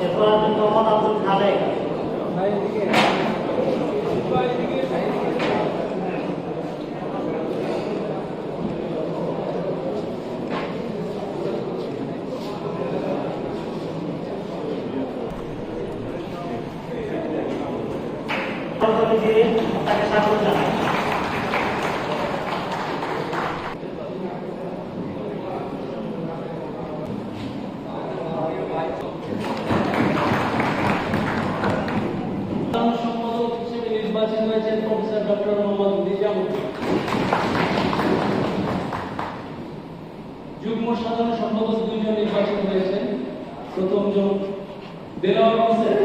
এরপর আছেন মোহাম্মদ আব্দুল খালেক? তাকে স্বাগত জানাই সাধারণ সম্পাদক হিসেবে নির্বাচিত হয়েছেন প্রফেসর ডক্টর মোহাম্মদ নিজামুদ্দিন যুগ্ম সাধারণ সম্পাদক দুইজন নির্বাচিত হয়েছেন। প্রথম জন দেলাওয়ার হোসেন।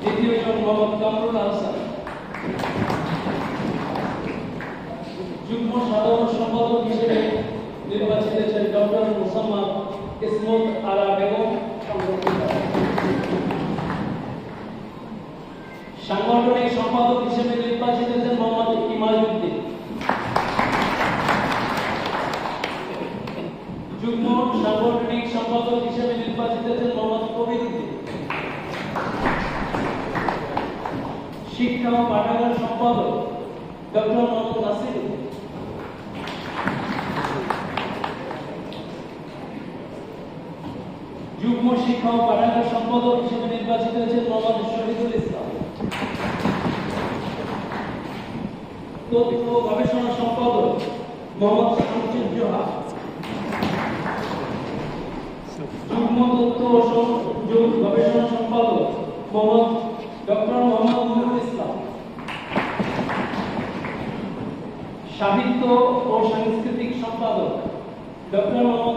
দ্বিতীয় জন মোহাম্মদ কামরুল হাসান যুগ্ম সাধারণ সম্পাদক হিসেবে নির্বাচিত হয়েছেন ডক্টর মোসাম্মদ ইসমত আরা বেগম। সাংগঠনিক সম্পাদক হিসেবে নির্বাচিত হয়েছেন মোহাম্মদ ইমাজউদ্দিন যুগ্ম সাংগঠনিক সম্পাদক হিসেবে নির্বাচিত হয়েছেন মোহাম্মদ কবির উদ্দিন শিক্ষা ও পাঠাগার সম্পাদক ডক্টর মোহাম্মদ নাসির। যুগ্ম শিক্ষা ও পাঠাগার সম্পাদক হিসেবে নির্বাচিত হয়েছেন মোহাম্মদ শহীদুল ইসলাম। তথ্য ও গবেষণা সম্পাদক মোহাম্মদ শামসুজ্জোহা যুগ্ম তথ্য ও গবেষণা সম্পাদক মোহাম্মদ ডক্টর মোহাম্মদ নুরুল ইসলাম সাহিত্য ও সাংস্কৃতিক সম্পাদক ডক্টর মোহাম্মদ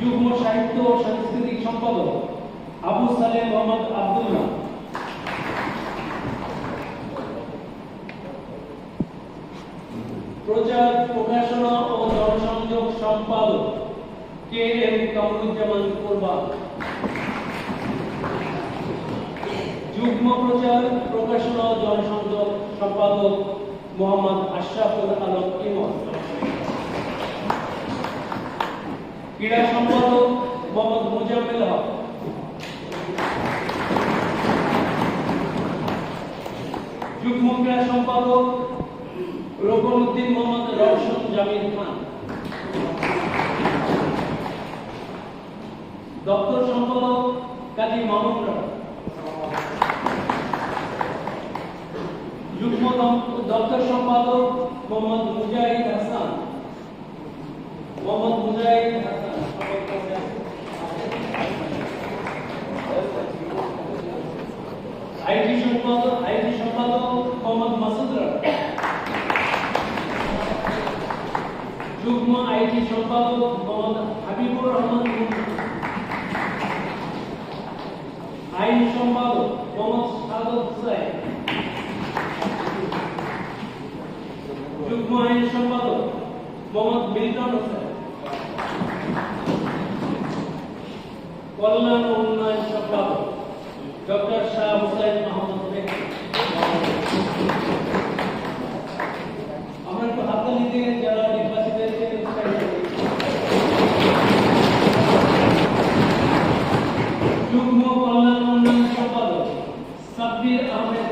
যুগ্ম সাহিত্য ও সাংস্কৃতিক সম্পাদক আবু সালেহ মোহাম্মদ আব্দুল্লাহ। প্রচার, প্রকাশনা ও জনসংযোগ সম্পাদক কে এম কামরুজ্জামান কোরবান। যুগ্ম প্রচার প্রকাশনা, জনসংযোগ সম্পাদক মোহাম্মদ আশরাফুল আলম ইমন। ক্রীড়া সম্পাদক মোহাম্মদ মুজাম্মেল হক। যুগ্ম ক্রীড়া সম্পাদক রকন উদ্দিন মোহাম্মদ রওশন জামিল খান। দপ্তর সম্পাদক কাজী মামুন রায় দপ্তর সম্পাদক মোহাম্মদ মুজাহিদ হাসান। মোহাম্মদ মুজাহিদ। আইটি সম্পাদক আইটি সম্পাদক মোহাম্মদ মাসুদ রায় যুগ্ম আইটি সম্পাদক মোহাম্মদ হাবিবুর রহমান। আইন সম্পাদক মোহাম্মদ মিল্টন হোসেন। কল্যাণ উন্নয়ন সম্পাদক ডক্টর শাহ হুসাইন মাহমুদ আমরা একটু হাততালি দিয়ে যারা নির্বাচিত যুগ্ম কল্যাণ উন্নয়ন সম্পাদক সাব্বির আহমেদ